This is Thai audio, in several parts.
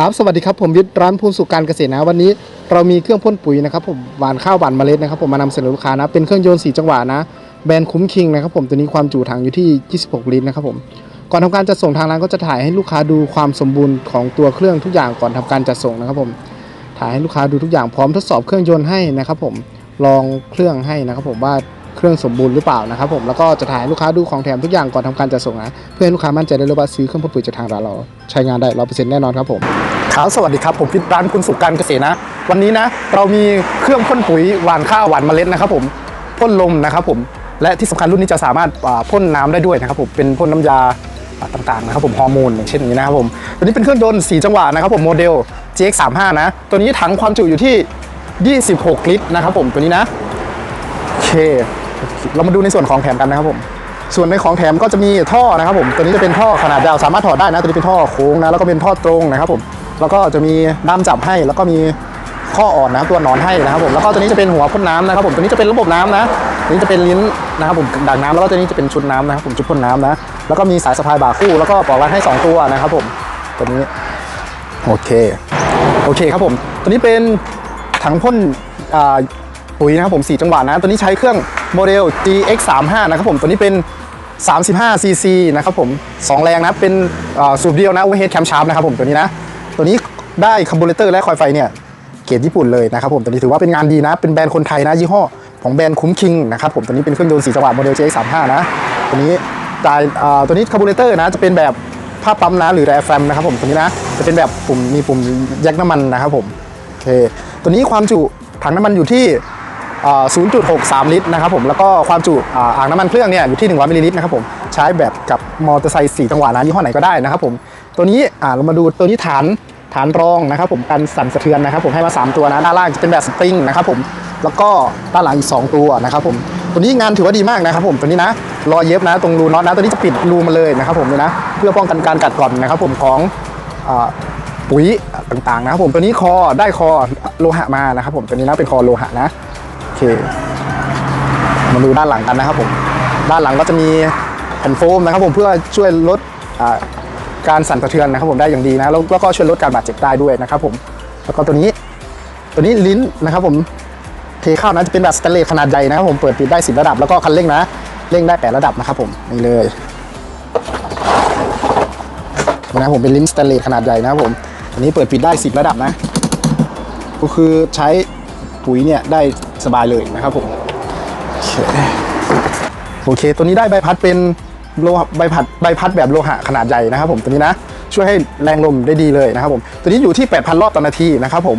ครับสวัสดีครับผมวิทย์ร้านพูนสุขการเกษตรนะวันนี้เรามีเครื่องพ่นปุ๋ยนะครับผมหวานข้าวหวานเมล็ดนะครับผมมานำเสนอลูกค้านะเป็นเครื่องยนต์สีจังหวะนะแบรนด์คุ้มคิงนะครับผมตัวนี้ความจุถังอยู่ที่ 26 ลิตรนะครับผมก่อนทำการจัดส่งทางร้านก็จะถ่ายให้ลูกค้าดูความสมบูรณ์ของตัวเครื่องทุกอย่างก่อนทำการจัดส่งนะครับผมถ่ายให้ลูกค้าดูทุกอย่างพร้อมทดสอบเครื่องยนต์ให้นะครับผมลองเครื่องให้นะครับผมว่า เครื่องสมบูรณ์หรือเปล่านะครับผมแล้วก็จะถ่ายลูกค้าดูของแถมทุกอย่างก่อนทำการจัดส่งนะเพื่อให้ลูกค้ามั่นใจได้เลยว่าซื้อเครื่องพ่นปุ๋ยจากทางร้านเราใช้งานได้ร้อยเปอร์เซ็นต์แน่นอนครับผมครับสวัสดีครับผมพิษร้านคุณสุขการเกษตรนะ วันนี้นะเรามีเครื่องพ่นปุ๋ยหวานข้าวหวานเมล็ดนะครับผมพ่นลมนะครับผมและที่สำคัญรุ่นนี้จะสามารถพ่นน้ำได้ด้วยนะครับผมเป็นพ่นน้ำยาอ่าต่างๆนะครับผมฮอร์โมนอย่างเช่นนี้นะครับผมตัวนี้เป็นเครื่องยนต์4จังหวะนะครับผมโมเดล GX35 นะตัวนี้ถังความจุอยู่ที่ 26 ลิตรนะครับผมตัวนี้นะโอเค เรามาดูในส่วนของแถมกันนะครับผม ส่วนในของแถมก็จะมีท่อนะครับผม ตัวนี้จะเป็นท่อขนาดยาวสามารถถอดได้นะ ตัวนี้เป็นท่อโค้งนะ แล้วก็เป็นท่อตรงนะครับผม แล้วก็จะมีด้ามจับให้ แล้วก็มีข้ออ่อนนะตัวหนอนให้นะครับผม แล้วก็ตัวนี้จะเป็นหัวพ่นน้ำนะครับผม ตัวนี้จะเป็นระบบน้ำนะตัวนี้จะเป็นลิ้นนะครับผมดักน้ำแล้วก็ตัวนี้จะเป็นชุดน้ำนะครับผมชุดพ่นน้ำนะ แล้วก็มีสายสะพายบ่าคู่ แล้วก็ปลอกรัดให้สองตัวนะครับผม ตัวนี้ โอเค โอเคครับผม ตัวนี้เป็นถังพ่นอ่า ปุ๋ยนะครับผม 4 จังหวะนะตัวนี้ใช้เครื่องโมเดล GX35 นะครับผมตัวนี้เป็น 35 cc นะครับผม 2 แรงนะ เป็นสูบเดียวนะ overhead cam sharp นะครับผมตัวนี้นะ ตัวนี้ได้คาร์บูเรเตอร์และคอยไฟเนี่ยเกรดญี่ปุ่นเลยนะครับผมตัวนี้ถือว่าเป็นงานดีนะ เป็นแบรนด์คนไทยนะยี่ห้อของแบรนด์คุ้มคิงนะครับผมตัวนี้เป็นเครื่องยนต์4จังหวะโมเดล JX35 นะตัวนี้จ่ายตัวนี้คาร์บูเรเตอร์นะจะเป็นแบบภาพปั๊มนะหรือแรแฟมนะครับผมตัวนี้นะจะเป็นแบบปุ่มมีปุ่มแยกน้ำมันนะครับผมโอเคตัวนี้ความจุถังน้ำมันอยู่ที่ 0.63 ลิตรนะครับผมแล้วก็ความจุอ่างน้ำมันเครื่องเนี่ยอยู่ที่ 100มิลลิลิตรนะครับผมใช้แบบกับมอเตอร์ไซค์4จังหวะนะยี่ห้อไหนก็ได้นะครับผมตัวนี้อ่าเรามาดูตัวนี้ฐานฐานรองนะครับผมกันสั่นสะเทือนนะครับผมให้มา 3 ตัวนะด้านล่างจะเป็นแบบสปริงนะครับผมแล้วก็ด้านหลังอีก 2 ตัวนะครับผมตัวนี้งานถือว่าดีมากนะครับผมตัวนี้นะรอเย็บนะตรงรูน็อตนะตัวนี้จะปิดรูมาเลยนะครับผมเลยนะเพื่อป้องกันการกัดกร่อนนะครับผมของปุ๋ยต่างๆนะครับผมตัวนี้คอได้คอโลหะมานะครับผมตัวนี้นะเป็นคอโลหะนะ เค มาดูด้านหลังกันนะครับผม ด้านหลังก็จะมีแผ่นโฟมนะครับผมเพื่อช่วยลดการสั่นสะเทือนนะครับผมได้อย่างดีนะแล้วก็ช่วยลดการบาดเจ็บได้ด้วยนะครับผมแล้วก็ตัวนี้ตัวนี้ลิ้นนะครับผมเทข้าวนะจะเป็นแบบสแตนเลสขนาดใหญ่นะครับผมเปิดปิดได้10ระดับแล้วก็คันเร่งนะเร่งได้แปดระดับนะครับผมนี่เลยนะผมเป็นลิ้นสแตนเลสขนาดใหญ่นะครับผมอันนี้เปิดปิดได้10ระดับนะ ก็คือใช้ปุ๋ยเนี่ยได้ สบายเลยนะครับผมโอเค ตัวนี้ได้ใบพัดเป็นโลหะใบพัดใบพัดแบบโลหะขนาดใหญ่นะครับผมตัวนี้นะช่วยให้แรงลมได้ดีเลยนะครับผมตัวนี้อยู่ที่ 8,000 รอบต่อนาทีนะครับผม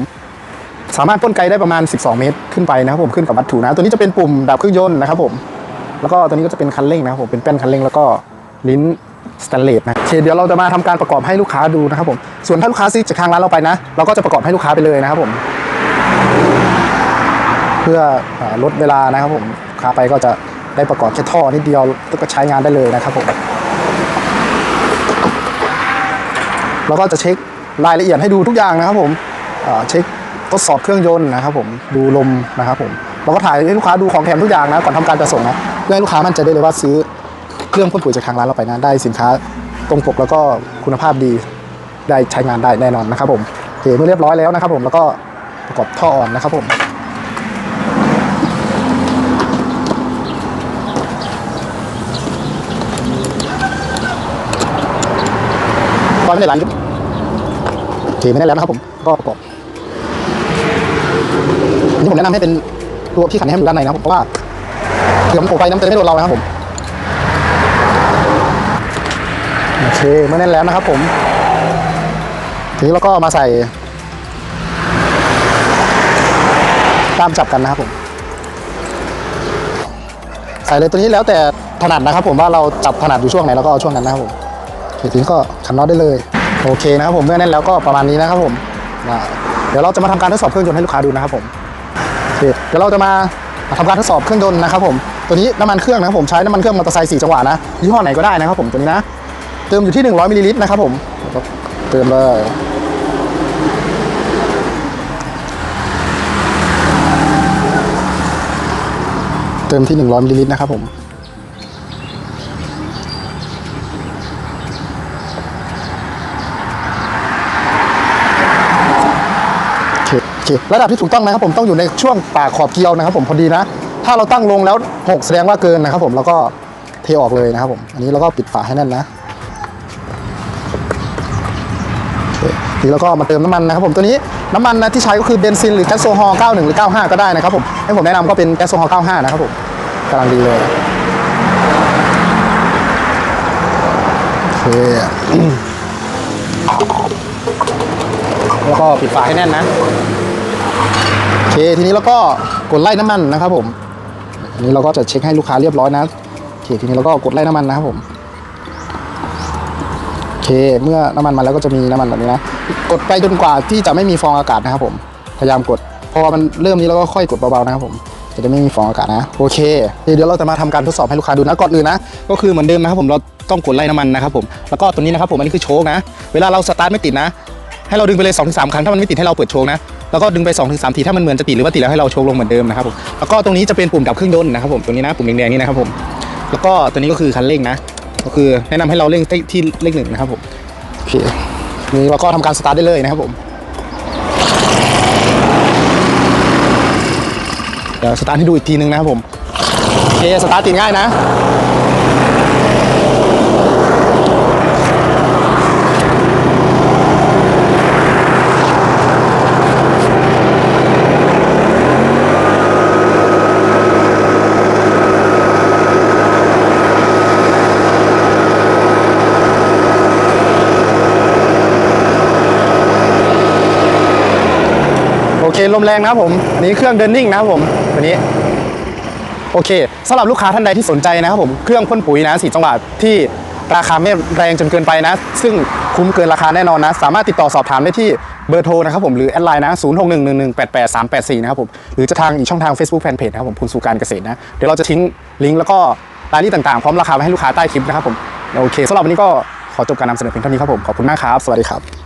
สามารถพ่นไกลได้ประมาณ 12 เมตร ขึ้นไปนะครับผมขึ้นกับวัตถุนะ ตัวนี้จะเป็นปุ่มดับเครื่องยนต์นะครับผมแล้วก็ตัวนี้ก็จะเป็นคันเร่งนะครับผมเป็นแป้นคันเร่งแล้วก็ลิ้นสแตนเลสนะโอเคเดี๋ยวเราจะมาทำการประกอบให้ลูกค้าดูนะครับผมส่วนถ้าลูกค้าซื้อจากทางร้านเราไปนะ เราก็จะประกอบให้ลูกค้าไปเลยนะครับผม พื่ออลดเวลานะครับผมลูกค้าไปก็จะได้ประกอบแค่ท่อนิดเดียวก็ใช้งานได้เลยนะครับผมเราก็จะเช็ครายละเอียดให้ดูทุกอย่างนะครับผมเช็คทดสอบเครื่องยนต์นะครับผมดูลมนะครับผมเราก็ถ่ายให้ลูกค้าดูของแถมทุกอย่างนะก่อนทำการจะส่งนะเพื่อให้ลูกค้ามั่นใจได้เลยว่าซื้อเครื่องพ่นปุ๋ยจากทางร้านเราไปนะได้สินค้าตรงปกแล้วก็คุณภาพดีได้ใช้งานได้แน่นอนนะครับผมโอเคเมื่อเรียบร้อยแล้วนะครับผมแล้วก็ประกอบท่ออ่อนนะครับผม ตอน ไม่ได้ร้านยุบโอเคไม่ได้แล้วนะครับผมก็ประกอบอันนี้ผมแนะนำให้เป็นตัวที่ขันให้มันอยู่ด้านในนะผมเพราะว่าเดี๋ยวมันโผล่ไปน้ำจะได้ไม่โดนเรานะครับผมโอเคเมื่อแน่นแล้วนะครับ ผมทีนี้เราก็มาใส่ตามจับกันนะครับผม ใส่เลยตัวนี้แล้วแต่ถนัดนะครับ ผมว่าเราจับถนัดอยู่ช่วงไหนเราก็เอาช่วงนั้นนะครับผม โอเคทีนี้ก็ขันน็อตได้เลย โอเคนะครับผมเมื่อแน่นแล้วก็ประมาณนี้นะครับผมเดี๋ยวเราจะมาทำการทดสอบเครื่องยนต์ให้ลูกค้าดูนะครับผมเคเดี๋ยวเราจะมาทำการทดสอบเครื่องยนต์นะครับผมตัวนี้น้ำมันเครื่องนะครับผมใช้น้ำมันเครื่องมอเตอร์ไซค์4จังหวะนะยี่ห้อไหนก็ได้นะครับผมตัวนี้นะเติมอยู่ที่ 100มิลลิลิตรนะครับผมเติมเลยเติมที่ 100มิลลิลิตรนะครับผม โอเคระดับที่ถูกต้องนะครับผมต้องอยู่ในช่วงปากขอบเกลียวนะครับผมพอดีนะ ถ้าเราตั้งลงแล้วหกแสดงว่าเกินนะครับผมแล้วก็เทออกเลยนะครับผม อันนี้เราก็ปิดฝาให้แน่นนะโอเคทีนี้เราก็มาเติมน้ำมันนะครับผมตัวนี้น้ำมันนะที่ใช้ก็คือเบนซินหรือแก๊สโซฮอล์91 หรือ 95 ก็ได้นะครับผมให้ผมแนะนำก็เป็นแก๊สโซฮอล์95 นะครับผมกำลังดีเลยโอเค แล้วก็ปิดฝาให้แน่นนะโอเคทีนี้เราก็กดไล่น้ำมันนะครับผมนนี้เราก็จะเช็คให้ลูกค้าเรียบร้อยนะโอเคทีนี้เราก็กดไล่น้ำมันนะครับผมโอเคเมื่อน้ำมันมาแล้วก็จะมีน้ำมันแบบนี้นะกดไปจนกว่าที่จะไม่มีฟองอากาศนะครับผมพยายามกดพอมันเริ่มนี้เราก็ค่อยกดเบาๆนะครับผมจะได้ไม่มีฟองอากาศนะโอเคเดี๋ยวเราจะมาทำการทดสอบให้ลูกค้าดูนะก่อนอื่นนะ ก็คือเหมือนเดิมนะครับผมเราต้องกดไล่น้ำมันนะครับผมแล้วก็ตัวนี้นะครับผมอันนี้คือโชคนะ เวลาเราสตาร์ทไม่ติดนะ ให้เราดึงไปเลย2อสครั้งถ้ามันไม่ติดให้เราเปิดโชว์นะแล้วก็ดึงไป2อถึงสทีถ้ามันเหมือนจะติดหรือว่าติดแล้วให้เราโชว์ลงเหมือนเดิมนะครับผมแล้วก็ตรงนี้จะเป็นปุ่มดับเครื่องยนต์นะครับผมตรงนี้นะปุ่มแดงๆนี่นะครับผมแล้วก็ตัวนี้ก็คือคันเร่งนะ ก็คือแนะนำให้เราเร่งที่เลขหนึ่งนะครับผมโอเคนี่เราก็ทำการสตาร์ทได้เลยนะครับผมเดี๋ยวสตาร์ทให้ดูอีกทีนึงนะครับผมโอเคสตาร์ทติดง่ายนะ ลมแรงนะครับผมอันนี้เครื่องเดินนิ่งนะครับผมตัวนี้โอเคสำหรับลูกค้าท่านใดที่สนใจนะครับผมเครื่องพ่นปุ๋ยนะสีจังหวะที่ราคาไม่แรงจนเกินไปนะ ซึ่งคุ้มเกินราคาแน่นอนนะ สามารถติดต่อสอบถามได้ที่เบอร์โทรนะครับผมหรือแอดไลน์นะ 0 6 1 1 1 8 8 3 8 4 นะครับผม หรือจะทางอีกช่องทาง Facebook Fanpage นะครับผมคุณสุการเกษตรนะ เดี๋ยวเราจะทิ้งลิงก์แล้วก็รายละเอียดต่างๆ พร้อมราคาไว้ให้ลูกค้าใต้คลิปนะครับผม โอเคสำหรับวันนี้ก็ขอจบการนำเสนอเพียงเท่านี้ครับผม ขอบคุณมากครับ สวัสดีครับ